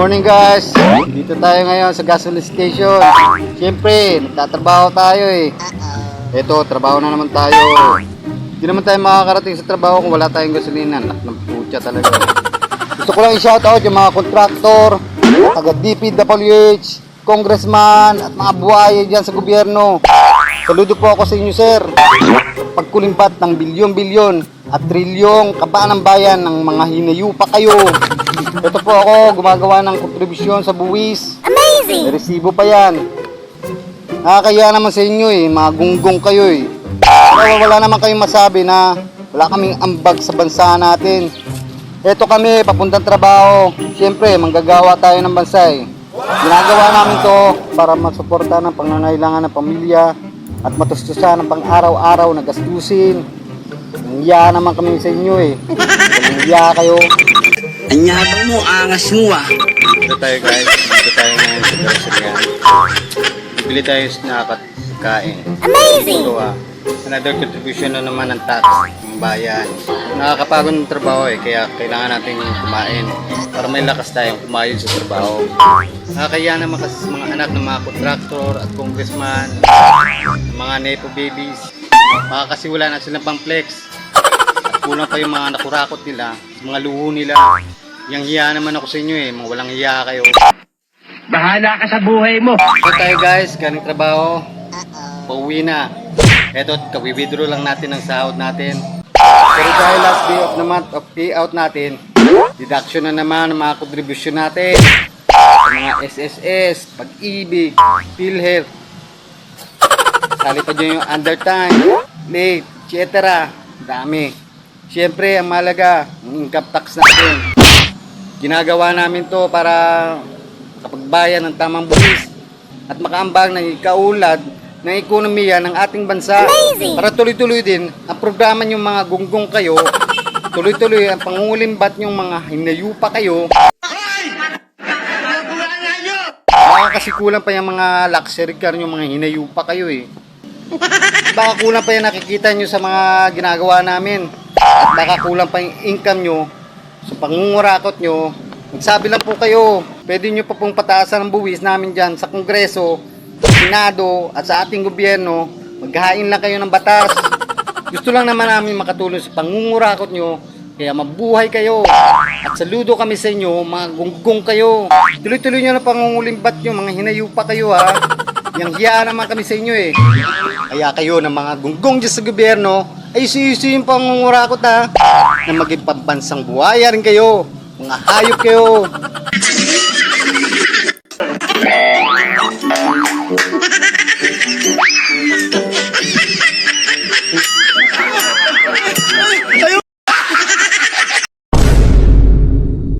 morning guys! Dito tayo ngayon sa gasoline station. Siyempre, nagtatrabaho tayo eh. Ito, trabaho na naman tayo. Hindi naman tayo makakarating sa trabaho kung wala tayong gasolina. Anak ng putya talaga. Gusto ko lang i-shoutout yung mga kontraktor, taga DPWH, congressman, at mga buhaya dyan sa gobyerno. Saludo po ako sa inyo, sir. Pagkulimpat ng bilyon-bilyon at trilyong kabaan ng bayan ng mga hinayupa kayo. Ito po ako, gumagawa ng kontribusyon sa buwis. Amazing! May resibo pa yan. Nakakaya naman sa inyo eh, mga gunggong kayo eh. Pero wala naman kayong masabi na wala kaming ambag sa bansa natin. Ito kami, papuntang trabaho. Siyempre, manggagawa tayo ng bansa eh. Ginagawa namin to para masuporta ng pangangailangan ng pamilya at matustusan ng pang-araw-araw na gastusin. Nangiya naman kami sa inyo eh. Nangiya kayo. Anyabang mo, angas mo ah. Dito tayo guys, dito tayo ngayon sa grocery Bibili tayo ng kain. Amazing! Ito ah, another contribution na naman ng tax ng bayan. Nakakapagod ng trabaho eh, kaya kailangan natin kumain para may lakas tayong kumayod sa trabaho. Nakakaya naman kasi sa mga anak ng mga kontraktor at congressman, ng mga nepo babies, baka kasi wala na silang pang flex. At kulang pa yung mga nakurakot nila, sa mga luho nila. Yang hiya naman ako sa inyo eh, mga walang hiya kayo. Bahala ka sa buhay mo. Ito tayo guys, galing trabaho. Pauwi na. Ito, kawi-withdraw lang natin ang sahod natin. Pero dahil last day of the month of payout natin, deduction na naman ang mga contribution natin. Sa mga SSS, pag-ibig, PhilHealth. Sali pa dyan yung undertime, late, etc. Dami. Siyempre, ang malaga, ang income tax natin. Ginagawa namin to para kapagbayan ng tamang buwis at makaambag ng ikaulad ng ekonomiya ng ating bansa. Para tuloy-tuloy din ang programa yung mga gunggong kayo. Tuloy-tuloy ang pangungulimbat yung mga hinayupa kayo. Baka kasi kulang pa yung mga luxury car yung mga hinayupa kayo eh. Baka kulang pa yung nakikita nyo sa mga ginagawa namin. At baka kulang pa yung income nyo sa pangungurakot nyo Magsabi lang po kayo, pwede nyo pa pong pataasan ang buwis namin dyan sa Kongreso, sa Senado, at sa ating gobyerno. Maghahain lang kayo ng batas. Gusto lang naman namin makatulong sa pangungurakot nyo, kaya mabuhay kayo. At saludo kami sa inyo, mga gunggong kayo. Tuloy-tuloy nyo na pangungulimbat nyo, mga hinayupa kayo ha. Yang hiya naman kami sa inyo eh. Kaya kayo ng mga gunggong dyan sa gobyerno, ay yung pangungurakot ha. Na maging pambansang buhaya kayo. Mga hayop kayo.